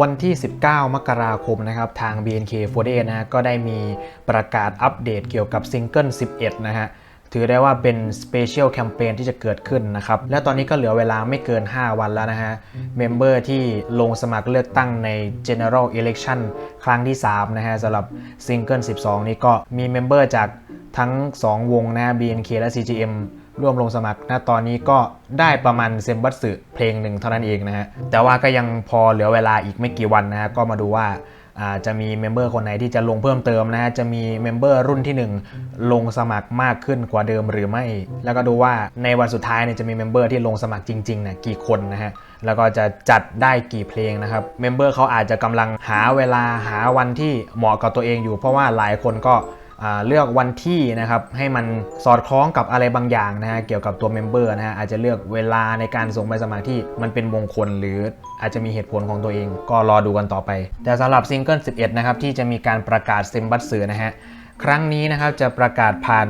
วันที่ 19 มกราคมนะครับ ทาง BNK48 นะฮะ ก็ได้มีประกาศอัปเดตเกี่ยวกับซิงเกิล 11 นะฮะ ถือได้ว่าเป็นสเปเชียลแคมเปญที่จะเกิดขึ้นนะครับ และตอนนี้ก็เหลือเวลาไม่เกิน 5 วันแล้วนะฮะ เมมเบอร์ที่ลงสมัครเลือกตั้งใน General Election ครั้งที่ 3 นะฮะสำหรับซิงเกิล 12 นี้ก็มีเมมเบอร์จากทั้ง 2 วงนะฮะ BNK และ CGM ร่วมลงสมัครณตอนนี้ก็ได้ประมาณเซมบัตสึเพลงหนึ่งเท่านั้นเองนะฮะ แต่ว่าก็ยังพอเหลือเวลาอีกไม่กี่วันนะฮะ ก็มาดูว่าจะมีเมมเบอร์คนไหนที่จะลงเพิ่มเติมนะฮะ จะมีเมมเบอร์รุ่นที่ 1 ลงสมัครมากขึ้นกว่าเดิมหรือไม่ แล้วก็ดูว่าในวันสุดท้ายเนี่ยจะมีเมมเบอร์ที่ลงสมัครจริงๆเนี่ยกี่คนนะฮะ แล้วก็จะจัดได้กี่เพลงนะครับ เมมเบอร์เขาอาจจะกำลังหาเวลาหาวันที่เหมาะกับตัวเองอยู่ เพราะว่าหลายคนก็ เลือกวันที่นะครับให้มันสอดคล้องกับอะไรบางอย่างนะฮะเกี่ยวกับตัวเมมเบอร์นะฮะอาจจะเลือกเวลาในการส่งใบสมัครที่มันเป็นมงคล หรืออาจจะมีเหตุผลของตัวเอง ก็รอดูกันต่อไป แต่สำหรับซิงเกิล11นะครับที่จะมีการประกาศเซมบัตเสือนะฮะ ครั้งนี้นะครับจะประกาศผ่าน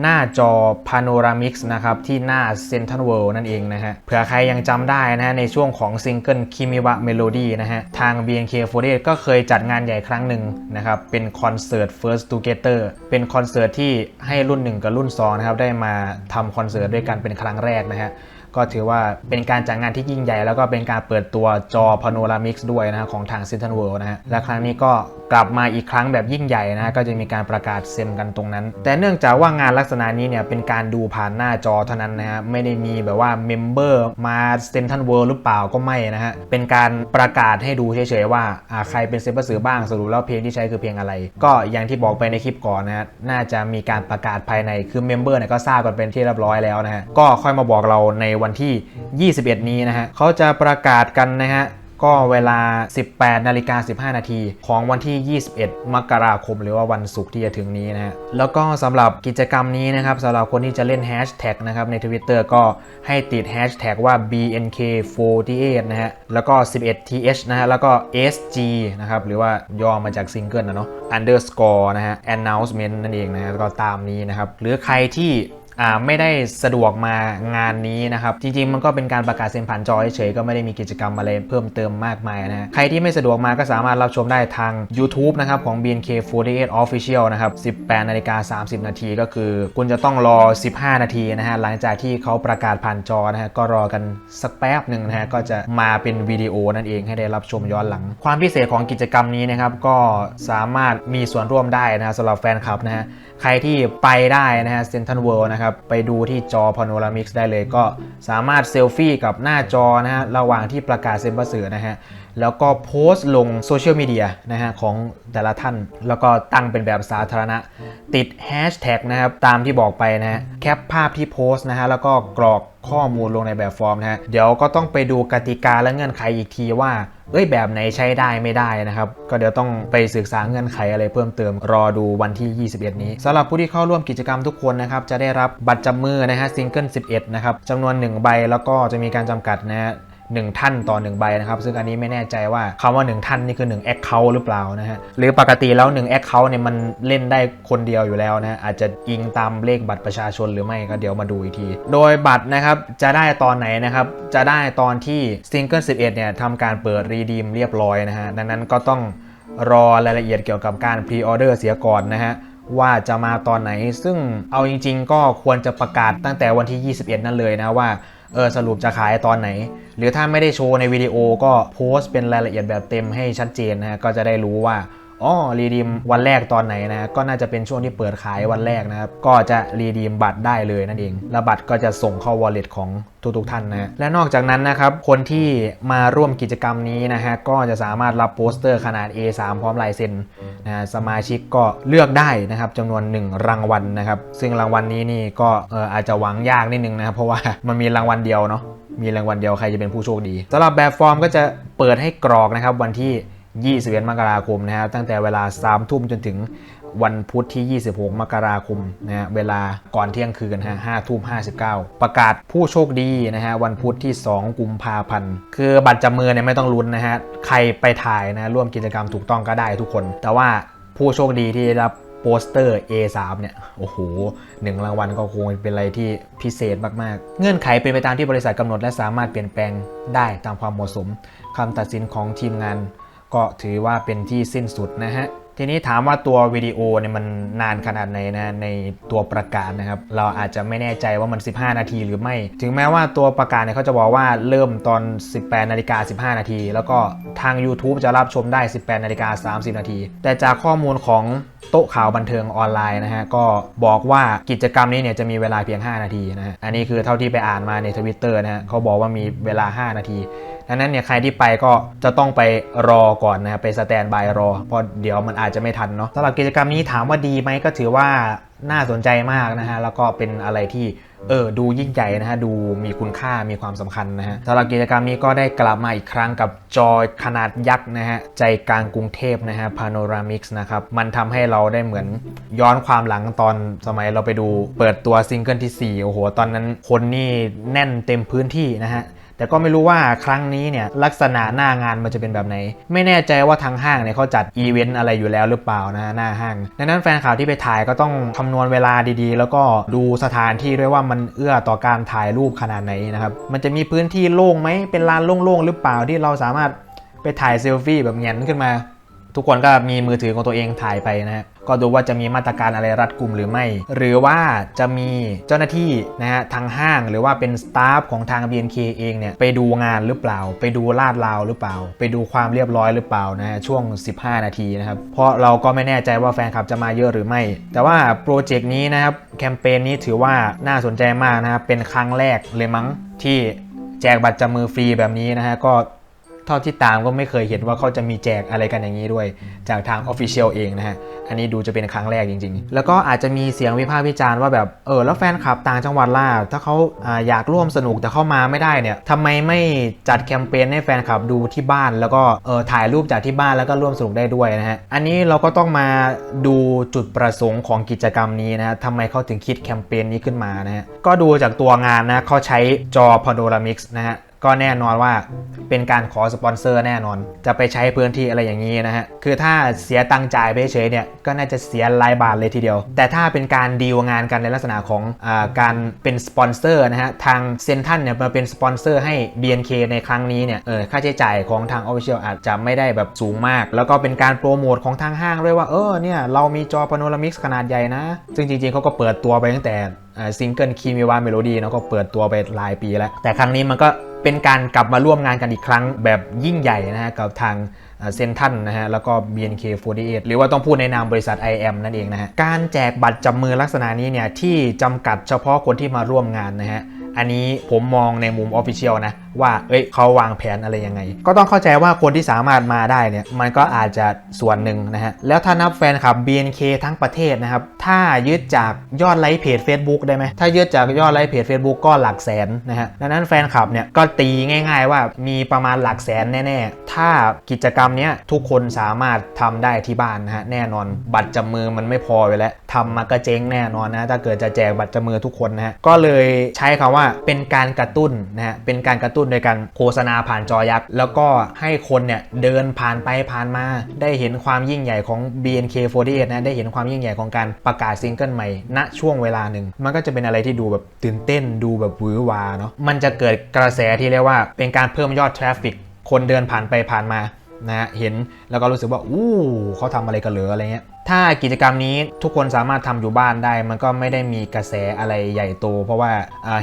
หน้าจอ Panoramix นะครับที่หน้า Central World นั่นเองนะฮะเผื่อใครยังจำได้นะฮะในช่วงของซิงเกิล Kimiwa Melody นะฮะทาง BNK48 ก็เคยจัดงานใหญ่ครั้งหนึ่งนะครับเป็นคอนเสิร์ต First Together เป็นคอนเสิร์ตที่ให้รุ่น 1 กับรุ่น2นะครับได้มาทำคอนเสิร์ตด้วยกันเป็นครั้งแรกนะฮะ ก็ถือว่าเป็นการจัดงงานที่ยิ่งใหญ่ แล้วก็เป็นการเปิดตัวจอ Panoramix ด้วยนะฮะของทาง Central World นะฮะและครั้งนี้ก็กลับมาอีกครั้งแบบยิ่งใหญ่นะฮะก็จะมีการประกาศเซ็นกันตรงนั้น แต่เนื่องจากว่างานลักษณะนี้เนี่ยเป็นการดูผ่านหน้าจอเท่านั้นนะฮะไม่ได้มีแบบว่าเมมเบอร์มา Central World หรือเปล่าก็ไม่นะฮะเป็นการประกาศให้ดูเฉยๆว่าอ่าใครเป็นเซฟเบอร์สือบ้างสรุปแล้วเพลงที่ใช้คือเพลงอะไร ก็อย่างที่บอกไปในคลิปก่อนนะฮะน่าจะมีการประกาศภายในคือเมมเบอร์เนี่ยก็ทราบกันเป็นที่เรียบร้อยแล้วนะฮะก็ค่อยมาบอกเราในวันที่ 21 นี้นะฮะเขาจะประกาศกันนะฮะก็เวลา 18 นาฬิกา 15 นาทีของวันที่ 21 มกราคม หรือว่าวันศุกร์ที่จะถึงนี้นะฮะ แล้วก็สำหรับกิจกรรมนี้นะครับสำหรับคนที่จะเล่นแฮชแท็กนะครับใน Twitter ก็ให้ติดแฮชแท็กว่า BNK48 นะฮะ แล้วก็ 11th นะฮะ แล้วก็ SG นะครับ หรือว่าย่อมาจากซิงเกิลนะเนาะ underscore นะฮะ announcement นั่นเองนะฮะก็ตามนี้นะครับ หรือใครที่อ่า ไม่ได้สะดวกมางานนี้นะครับ จริงๆ มันก็เป็นการประกาศเซ็นผ่านจอเฉยๆก็ไม่ได้มีกิจกรรมอะไรเพิ่มเติมมากมายนะใครที่ไม่สะดวกมาก็สามารถรับชมได้ทาง YouTube นะครับของ BNK48 Official นะครับ 18นาฬิกา30 นาทีก็คือ คุณจะต้องรอ 15 นาทีนะฮะหลังจากที่เขาประกาศผ่านจอนะฮะก็รอกันสักแป๊บหนึ่งนะฮะก็จะมาเป็นวิดีโอนั่นเองให้ได้รับชมย้อนหลัง ความพิเศษของกิจกรรมนี้นะครับก็สามารถมีส่วนร่วมได้นะฮะสำหรับแฟนคลับนะฮะใครที่ไปได้นะฮะเซนทันเวิลด์นะครับไปดูที่จอ Panoramix ได้เลย ก็สามารถเซลฟี่กับหน้าจอนะฮะระหว่างที่ประกาศเซ็นบัสเสือนะฮะแล้วก็โพสต์ลงโซเชียลมีเดียนะฮะของแต่ละท่าน แล้วก็ตั้งเป็นแบบสาธารณะ ติดแฮชแท็กนะครับ ตามที่บอกไปนะฮะแคปภาพที่โพสต์นะฮะแล้วก็กรอกข้อมูลลงในแบบฟอร์มนะฮะเดี๋ยวก็ต้องไปดูกติกาและเงื่อนไขอีกทีว่า เอ้ยแบบไหนใช้ได้ไม่ได้นะครับ ก็เดี๋ยวต้องไปศึกษาเงื่อนไขอะไรเพิ่มเติมรอดูวันที่ 21 นี้สำหรับผู้ที่เข้าร่วมกิจกรรมทุกคนนะครับจะได้รับบัตรจำมือนะฮะซิงเกิล11นะครับจำนวน 1 ใบแล้วก็จะมีการจำกัดนะฮะ หนึ่งท่านต่อ 1 ใบนะครับ ซึ่งอันนี้ไม่แน่ใจว่าคำว่า 1 ท่านนี่คือ1 Account หรือเปล่านะฮะหรือปกติแล้ว1 Account เนี่ยมันเล่นได้คนเดียวอยู่แล้วนะฮะอาจจะอิงตามเลขบัตรประชาชนหรือไม่ก็เดี๋ยวมาดูอีกที โดยบัตรนะครับจะได้ตอนไหนนะครับจะได้ตอนที่ Single 11เนี่ยทำการเปิดรีดีมเรียบร้อยนะฮะดังนั้นก็ต้องรอรายละเอียดเกี่ยวกับการพรีออเดอร์เสียก่อนนะฮะว่าจะมาตอนไหน ซึ่งเอาจริง ๆ ก็ควรจะประกาศตั้งแต่วันที่ 21 นั่นเลยนะว่า เออสรุปจะขายตอนไหน หรือถ้าไม่ได้โชว์ในวิดีโอก็โพสต์เป็นรายละเอียดแบบเต็มให้ชัดเจนนะฮะก็จะได้รู้ว่า อ๋อรีดีมวันแรกตอนไหนนะก็น่าจะเป็นช่วงที่เปิดขายวันแรกนะครับก็จะรีดีมบัตรได้เลยนั่นเองแล้วบัตรก็จะส่งเข้า wallet ของทุกๆท่านนะและนอกจากนั้นนะครับคนที่มาร่วมกิจกรรมนี้นะฮะก็จะสามารถรับโปสเตอร์ขนาด A3 พร้อมลายเซ็นนะสมาชิกก็เลือกได้นะครับจำนวน 1 รางวัลนะครับ ซึ่งรางวัลนี้นี่ก็อออาจจะหวังยากนิดนึงนะครับเพราะว่ามันมีรางวัลเดียวเนาะมีรางวัลเดียวใครจะเป็นผู้โชคดีสำหรับแบบฟอร์มก็จะเปิดให้กรอกนะครับวันที่ 21 มกราคมนะครับตั้งแต่เวลา 3 ทุ่มจนถึงวันพุธที่ 26 มกราคมนะฮะเวลาก่อนเที่ยงคืนนะฮะ5ทุ่ม 59 ประกาศผู้โชคดีนะฮะวันพุธที่ 2 กุมภาพันธ์ คือบัตรจับมือเนี่ยไม่ต้องลุ้นนะฮะใครไปถ่ายนะร่วมกิจกรรมถูกต้องก็ได้ทุกคน แต่ว่าผู้โชคดีที่ได้รับโปสเตอร์ A3 เนี่ย โอ้โหหนึ่งรางวัลก็คงเป็นอะไรที่พิเศษมากๆ เงื่อนไขเป็นไปตามที่บริษัทกำหนดและสามารถเปลี่ยนแปลงได้ตามความเหมาะสมคำตัดสินของทีมงาน ก็ถือว่าเป็นที่สิ้นสุดนะฮะ ทีนี้ถามว่าตัววิดีโอเนี่ยมันนานขนาดไหนนะในตัวประกาศนะครับ เราอาจจะไม่แน่ใจว่ามัน 15 นาทีหรือไม่ ถึงแม้ว่าตัวประกาศเนี่ยเขาจะบอกว่าเริ่มตอน 18นาฬิกา15 นาที แล้วก็ทาง YouTube จะรับชมได้ 18นาฬิกา30 นาที แต่จากข้อมูลของโต๊ะข่าวบันเทิงออนไลน์นะฮะก็บอกว่ากิจกรรมนี้เนี่ยจะมีเวลาเพียง 5 นาทีนะฮะอันนี้คือเท่าที่ไปอ่านมาในทวิตเตอร์นะฮะเขาบอกว่ามีเวลา 5 นาทีดังนั้นเนี่ยใครที่ไปก็จะต้องไปรอก่อนนะครับไปสแตนบายรอเพราะเดี๋ยวมันอาจจะไม่ทันเนาะสำหรับกิจกรรมนี้ถามว่าดีไหมก็ถือว่าน่าสนใจมากนะฮะแล้วก็เป็นอะไรที่เออดูยิ่งใหญ่นะฮะดูมีคุณค่ามีความสำคัญนะฮะสำหรับกิจกรรมนี้ก็ได้กลับมาอีกครั้งกับจอขนาดยักษ์นะฮะใจกลางกรุงเทพนะฮะ Panoramics นะครับมันทำให้เราได้เหมือนย้อนความหลังตอนสมัยเราไปดูเปิดตัวซิงเกิลที่ 4 โอ้โห ตอนนั้นคนนี่แน่นเต็มพื้นที่นะฮะ แต่ก็ไม่รู้ว่าครั้งนี้เนี่ยลักษณะหน้างานมันจะเป็นแบบไหน ไม่แน่ใจว่าทางห้างเนี่ยเขาจัดอีเวนต์อะไรอยู่แล้วหรือเปล่านะหน้าห้างดังนั้นแฟนข่าวที่ไปถ่ายก็ต้องคำนวณเวลาดีๆ แล้วก็ดูสถานที่ด้วยว่ามันเอื้อต่อการถ่ายรูปขนาดไหนนะครับมันจะมีพื้นที่โล่งไหมเป็นลานโล่งๆหรือเปล่าที่เราสามารถไปถ่ายเซลฟี่แบบเงี้ยขึ้นมา ทุกคนก็มีมือถือของตัวเองถ่ายไปนะฮะก็ดูว่าจะมีมาตรการอะไรรัดกุมหรือไม่ หรือว่าจะมีเจ้าหน้าที่นะฮะทางห้างหรือว่าเป็นสตาฟของทาง BNK เองเนี่ยไปดูงานหรือเปล่า ไปดูลาดราวหรือเปล่า ไปดูความเรียบร้อยหรือเปล่านะฮะช่วง 15 นาทีนะครับเพราะเราก็ไม่แน่ใจว่าแฟนคลับจะมาเยอะหรือไม่ แต่ว่าโปรเจกต์นี้นะครับแคมเปญนี้ถือว่าน่าสนใจมากนะครับเป็นครั้งแรกเลยมั้งที่แจกบัตรจับมือฟรีแบบนี้นะฮะก็ เท่าที่ตามก็ไม่เคยเห็นว่าเขาจะมีแจกอะไรกันอย่างนี้ด้วย จากทาง Official เองนะฮะ อันนี้ดูจะเป็นครั้งแรกจริง ๆ แล้วก็อาจจะมีเสียงวิพากษ์วิจารณ์ว่าแบบเออแล้วแฟนคลับต่างจังหวัดล่ะถ้าเขาอาอยากร่วมสนุกแต่เข้ามาไม่ได้เนี่ยทำไมไม่จัดแคมเปญให้แฟนคลับดูที่บ้าน แล้วก็เออถ่ายรูปจากที่บ้านแล้วก็ร่วมสนุกได้ด้วยนะฮะอันนี้เราก็ต้องมาดูจุดประสงค์ของกิจกรรมนี้นะฮะทำไมเขาถึงคิดแคมเปญนี้ขึ้นมานะฮะก็ดูจากตัวงานนะเขาใช้จอ Panoramics นะฮะ ก็แน่นอนว่าเป็นการขอสปอนเซอร์แน่นอน จะไปใช้พื้นที่อะไรอย่างนี้นะฮะ คือถ้าเสียตังค์จ่ายไปเฉยเนี่ย ก็น่าจะเสียรายบาทเลยทีเดียว แต่ถ้าเป็นการดีลงานกันในลักษณะของอาการเป็นสปอนเซอร์นะฮะ ทางเซนทันเนี่ยมาเป็นสปอนเซอร์ให้ BNK ในครั้งนี้เนี่ย เออ ค่าใช้จ่ายของทาง Official อาจจะไม่ได้แบบสูงมาก แล้วก็เป็นการโปรโมทของทางห้างด้วยว่า เออ เนี่ย เรามีจอ Panoramics ขนาดใหญ่นะ ซึ่งจริงๆเขาก็เปิดตัวไปตั้งแต่ ซิงเกิลคีมีวาเมโลดี้เนาะก็เปิดตัวไปหลายปีแล้ว แต่ครั้งนี้มันก็เป็นการกลับมาร่วมงานกันอีกครั้งแบบยิ่งใหญ่นะฮะกับทางเซนทันนะฮะแล้วก็ BNK48 หรือว่าต้องพูดในนามบริษัท IM นั่นเองนะฮะการแจกบัตรจับมือลักษณะนี้เนี่ยที่จำกัดเฉพาะคนที่มาร่วมงานนะฮะอันนี้ผมมองในมุมออฟฟิเชียลนะ ว่า เอ้ยเขาวางแผนอะไรยังไง ก็ต้องเข้าใจว่าคนที่สามารถมาได้เนี่ย มันก็อาจจะส่วนหนึ่งนะฮะ แล้วถ้านับแฟนคลับ BNK ทั้งประเทศนะครับ ถ้ายึดจากยอดไลค์เพจ Facebook ได้ไหม ถ้ายึดจากยอดไลค์เพจ Facebook ก็หลักแสนนะฮะ ดังนั้นแฟนคลับเนี่ยก็ตีง่าย ๆ ว่ามีประมาณหลักแสนแน่ ๆ ถ้ากิจกรรมเนี้ยทุกคนสามารถทำได้ที่บ้านนะฮะแน่นอน บัตรจับมือมันไม่พอไปแล้วทำมาก็เจ๊งแน่นอนนะถ้าเกิดจะแจกบัตรจับมือทุกคนนะฮะก็เลยใช้คำว่าเป็นการกระตุ้นนะฮะเป็นการกระตุ้นโดยการโฆษณาผ่านจอยักษ์ แล้วก็ให้คนเนี่ยเดินผ่านไปผ่านมา ได้เห็นความยิ่งใหญ่ของ BNK48 นะได้เห็นความยิ่งใหญ่ของการประกาศซิงเกิลใหม่ณช่วงเวลาหนึ่ง มันก็จะเป็นอะไรที่ดูแบบตื่นเต้นดูแบบหวือหวาเนาะมันจะเกิดกระแสที่เรียกว่าเป็นการเพิ่มยอดทราฟฟิกคนเดินผ่านไปผ่านมานะเห็นแล้วก็รู้สึกว่าอู้เขาทำอะไรกันเหรออะไรเงี้ย ถ้ากิจกรรมนี้ทุกคนสามารถทำอยู่บ้านได้ มันก็ไม่ได้มีกระแสอะไรใหญ่โต เพราะว่า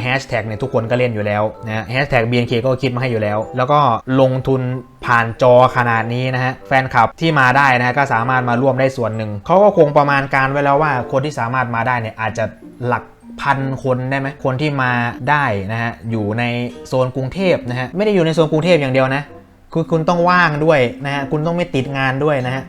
แฮชแท็กเนี่ยทุกคนก็เล่นอยู่แล้วนะแฮชแท็ก BNK ก็คิดมาให้อยู่แล้ว แล้วก็ลงทุนผ่านจอขนาดนี้นะฮะแฟนคลับที่มาได้นะฮะก็สามารถมาร่วมได้ส่วนหนึ่งเขาก็คงประมาณการไว้แล้วว่าคนที่สามารถมาได้เนี่ยอาจจะหลักพันคนได้ไหมคนที่มาได้นะฮะอยู่ในโซนกรุงเทพนะฮะไม่ได้อยู่ในโซนกรุงเทพอย่างเดียวนะคือคุณต้องว่างด้วยนะฮะคุณต้องไม่ติดงานด้วยนะฮะ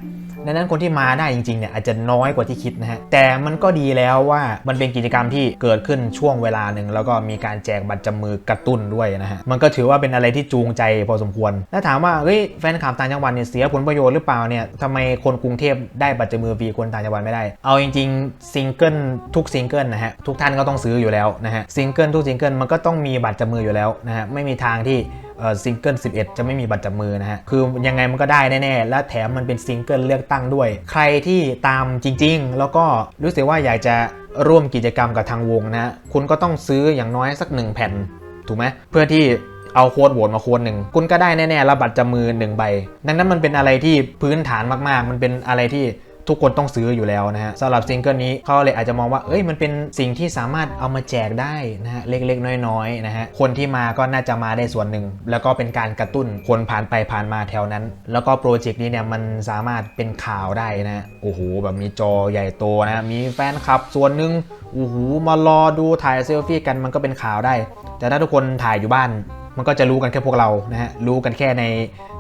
ดังนั้นคนที่มาได้จริงๆเนี่ยอาจจะน้อยกว่าที่คิดนะฮะแต่มันก็ดีแล้วว่ามันเป็นกิจกรรมที่เกิดขึ้นช่วงเวลาหนึ่งแล้วก็มีการแจกบัตรจับมือกระตุ้นด้วยนะฮะมันก็ถือว่าเป็นอะไรที่จูงใจพอสมควร แล้วถามว่าเฮ้ยแฟนคลับต่างจังหวัดเนี่ยเสียผลประโยชน์หรือเปล่าเนี่ยทำไมคนกรุงเทพได้บัตรจับมือฟรีคนต่างจังหวัดไม่ได้ เอาจริงๆซิงเกิลทุกซิงเกิลนะฮะทุกท่านก็ต้องซื้ออยู่แล้วนะฮะซิงเกิลทุกซิงเกิลมันก็ต้องมีบัตรจับมืออยู่แล้วนะฮะไม่มีทางที่ซิงเกิล11 จะไม่มีบัตรจับมือนะฮะ คือยังไงมันก็ได้แน่ๆ และแถมมันเป็นซิงเกิลเลือกตั้งด้วย ใครที่ตามจริงๆ แล้วก็รู้สึกว่าอยากจะร่วมกิจกรรมกับทางวงนะฮะคุณก็ต้องซื้ออย่างน้อยสัก 1 แผ่น ถูกไหม เพื่อที่เอาโค้ดโหวตมาโค้ดหนึ่ง คุณก็ได้แน่ๆแล้วบัตรจมือหนึ่งใบ ดังนั้นมันเป็นอะไรที่พื้นฐานมากๆ มันเป็นอะไรที่ ทุกคนต้องซื้ออยู่แล้วนะฮะสำหรับซิงเกิลนี้เขาเลยอาจจะมองว่าเอ้ยมันเป็นสิ่งที่สามารถเอามาแจกได้นะฮะเล็กๆ น้อยๆนะฮะคนที่มาก็น่าจะมาได้ส่วนหนึ่ง แล้วก็เป็นการกระตุ้นคนผ่านไปผ่านมาแถวนั้น แล้วก็โปรเจกต์นี้เนี่ยมันสามารถเป็นข่าวได้นะฮะโอ้โหแบบมีจอใหญ่โตนะฮะมีแฟนคลับส่วนหนึ่งโอ้โหมารอดูถ่ายเซลฟี่กันมันก็เป็นข่าวได้ แต่ถ้าทุกคนถ่ายอยู่บ้าน มันก็จะรู้กันแค่พวกเรานะฮะรู้กันแค่ใน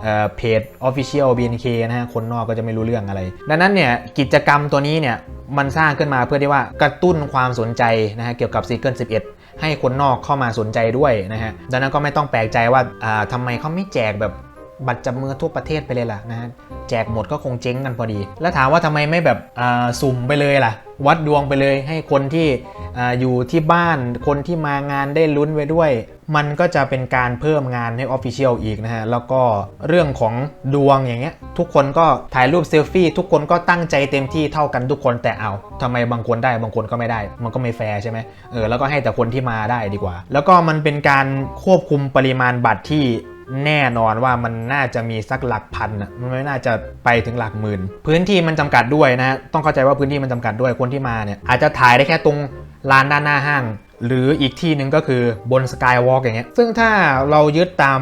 เอ่อเพจ Official BNK นะฮะคนนอกก็จะไม่รู้เรื่องอะไร ดังนั้นเนี่ยกิจกรรมตัวนี้เนี่ยมันสร้างขึ้นมาเพื่อที่ว่ากระตุ้นความสนใจนะฮะเกี่ยวกับซีเกิล11 ให้คนนอกเข้ามาสนใจด้วยนะฮะดังนั้นก็ไม่ต้องแปลกใจว่าอ่าทำไมเขาไม่แจกแบบบัตรจับมือทั่วประเทศไปเลยล่ะนะฮะแจกหมดก็คงเจ๊งกันพอดี แล้วถามว่าทำไมไม่แบบสุ่มไปเลยล่ะ วัดดวงไปเลยให้คนที่ออยู่ที่บ้านคนที่มางานได้ลุ้นไว้ด้วย มันก็จะเป็นการเพิ่มงานให้ออฟฟิเชียลอีกนะฮะ แล้วก็เรื่องของดวงอย่างเงี้ย ทุกคนก็ถ่ายรูปเซลฟี่ทุกคนก็ตั้งใจเต็มที่เท่ากันทุกคนแต่เอาทำไมบางคนได้บางคนก็ไม่ได้ มันก็ไม่แฟร์ใช่ไหมเออแล้วก็ให้แต่คนที่มาได้ดีกว่า แล้วก็มันเป็นการควบคุมปริมาณบัตรที่แน่นอนว่ามันน่าจะมีสักหลักพันอะมันไม่น่าจะไปถึงหลักหมื่น พื้นที่มันจำกัดด้วยนะฮะต้องเข้าใจว่าพื้นที่มันจำกัดด้วยคนที่มาเนี่ยอาจจะถ่ายได้แค่ตรงลานด้านหน้าห้าง หรืออีกที่หนึ่งก็คือบนสกายวอล์กอย่างเงี้ยซึ่งถ้าเรายึดตาม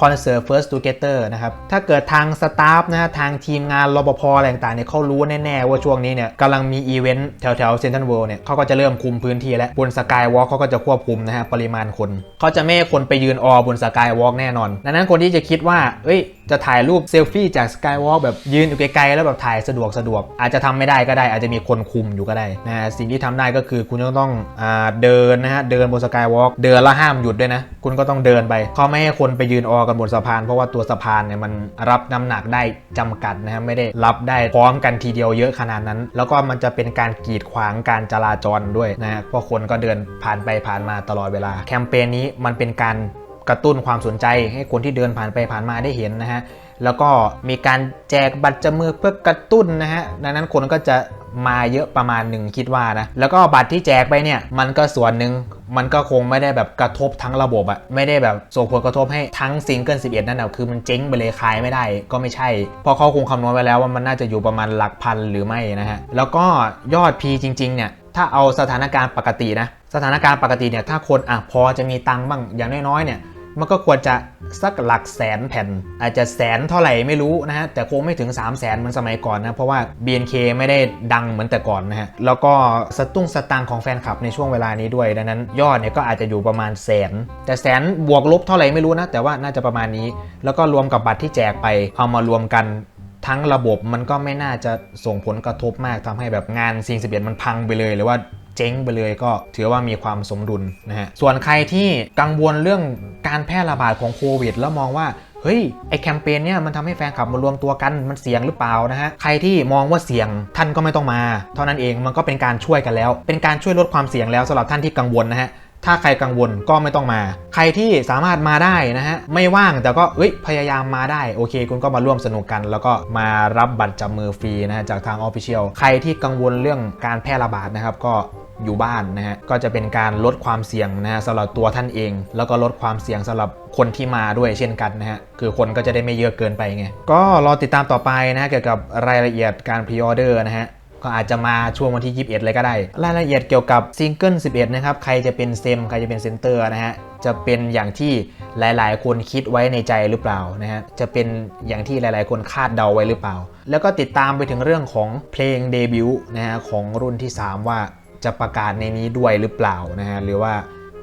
คอนเสิร์ต First Together นะครับ ถ้าเกิดทางสตาฟนะทางทีมงานรปภอะไรต่างๆเนี่ยเขารู้แน่ๆว่าช่วงนี้เนี่ยกำลังมีอีเวนต์แถวๆเซนทรัลเวิลด์เนี่ยเขาก็จะเริ่มคุมพื้นที่แล้ว บนสกายวอล์กเขาก็จะควบคุมนะฮะปริมาณคน เขาจะไม่ให้คนไปยืนออบนสกายวอล์กแน่นอน ดังนั้นคนที่จะคิดว่า เอ้ยจะถ่ายรูปเซลฟี่จากสกายวอล์กแบบยืนอยู่ไกลๆแล้วแบบถ่ายสะดวกสะดวก อาจจะทำไม่ได้ก็ได้ อาจจะมีคนคุมอยู่ก็ได้นะสิ่งที่ทำได้ก็คือคุณจะต้องอเดินนะฮะเดินบนสกายวอล์กเดินแล้วห้ามหยุดด้วยนะคุณก็ต้องเดินไปเขาไม่ให้คนไปยืนออกันบนสะพาน เพราะว่าตัวสะพานเนี่ยมันรับน้ำหนักได้จำกัดนะฮะไม่ได้รับได้พร้อมกันทีเดียวเยอะขนาดนั้น แล้วก็มันจะเป็นการกีดขวางการจราจรด้วยนะฮะเพราะคนก็เดินผ่านไปผ่านมาตลอดเวลา แคมเปญนี้มันเป็นการกระตุ้นความสนใจให้คนที่เดินผ่านไปผ่านมาได้เห็นนะฮะ แล้วก็มีการแจกบัตรจมือเพื่อกระตุ้นนะฮะ ดังนั้นคนก็จะมาเยอะประมาณหนึ่งคิดว่านะ แล้วก็บัตรที่แจกไปเนี่ย มันก็ส่วนหนึ่งมันก็คงไม่ได้แบบกระทบทั้งระบบอะไม่ได้แบบส่งผลกระทบให้ทั้งซิงเกิล11 นั่นแหะคือมันเจ๊งไปเลยขายไม่ได้ก็ไม่ใช่ เพราะเขาคงคำนวณไว้แล้วว่ามันน่าจะอยู่ประมาณหลักพันหรือไม่นะฮะ แล้วก็ยอด P จริง ๆ เนี่ย ถ้าเอาสถานการณ์ปกตินะ สถานการณ์ปกติเนี่ย ถ้าคนอะพอจะมีตังค์บ้างอย่างน้อยๆเนี่ย มันก็ควรจะสักหลักแสนแผ่น อาจจะแสนเท่าไหร่ไม่รู้นะฮะ แต่คงไม่ถึง 3 0 0แสนเหมือนสมัยก่อนนะ เพราะว่า BNK ไม่ได้ดังเหมือนแต่ก่อนนะฮะ แล้วก็สตุ้งสตางค์ของแฟนคลับในช่วงเวลานี้ด้วย ดังนั้นยอดเนี่ยก็อาจจะอยู่ประมาณแสน แต่แสนบวกลบเท่าไหร่ไม่รู้นะ แต่ว่าน่าจะประมาณนี้ แล้วก็รวมกับบัตรที่แจกไปเอามารวมกันทั้งระบบมันก็ไม่น่าจะส่งผลกระทบมากทำให้แบบงานซิงสิบเอ็ดมันพังไปเลย หรือว่า เจ๊งไปเลยก็ถือว่ามีความสมดุลนะฮะส่วนใครที่กังวลเรื่องการแพร่ระบาดของโควิด แล้วมองว่าเฮ้ยไอแคมเปญเนี่ยมันทำให้แฟนคลับมารวมตัวกันมันเสี่ยงหรือเปล่านะฮะใครที่มองว่าเสี่ยงท่านก็ไม่ต้องมา เท่านั้นเองมันก็เป็นการช่วยกันแล้ว เป็นการช่วยลดความเสี่ยงแล้วสำหรับท่านที่กังวลนะฮะ ถ้าใครกังวลก็ไม่ต้องมา ใครที่สามารถมาได้นะฮะ ไม่ว่างแต่ก็เอ้ยพยายามมาได้ โอเค คุณก็มาร่วมสนุกกัน แล้วก็มารับบัตรจับมือฟรีนะฮะจากทาง Official ใครที่กังวลเรื่องการแพร่ระบาดนะครับก็อยู่บ้านนะฮะ ก็จะเป็นการลดความเสี่ยงนะฮะสำหรับตัวท่านเอง แล้วก็ลดความเสี่ยงสำหรับคนที่มาด้วยเช่นกันนะฮะ คือคนก็จะได้ไม่เยอะเกินไปไง ก็รอติดตามต่อไปนะฮะเกี่ยวกับรายละเอียดการพรีออเดอร์นะฮะ ก็อาจจะมาช่วงวันที่ 21 เลยก็ได้ รายละเอียดเกี่ยวกับซิงเกิล 11 นะครับ ใครจะเป็นเซม ใครจะเป็นเซนเตอร์นะฮะ จะเป็นอย่างที่หลายๆ คนคิดไว้ในใจหรือเปล่านะฮะ จะเป็นอย่างที่หลายๆ คนคาดเดาไว้หรือเปล่า แล้วก็ติดตามไปถึงเรื่องของเพลงเดบิวต์นะฮะของรุ่นที่ 3 ว่าจะประกาศในนี้ด้วยหรือเปล่านะฮะ หรือว่า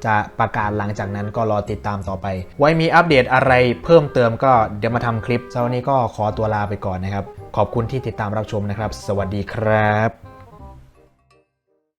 จะประกาศหลังจากนั้นก็รอติดตามต่อไป ไว้มีอัปเดตอะไรเพิ่มเติมก็เดี๋ยวมาทำคลิปสำหรับวันนี้ก็ขอตัวลาไปก่อนนะครับ ขอบคุณที่ติดตามรับชมนะครับ สวัสดีครับ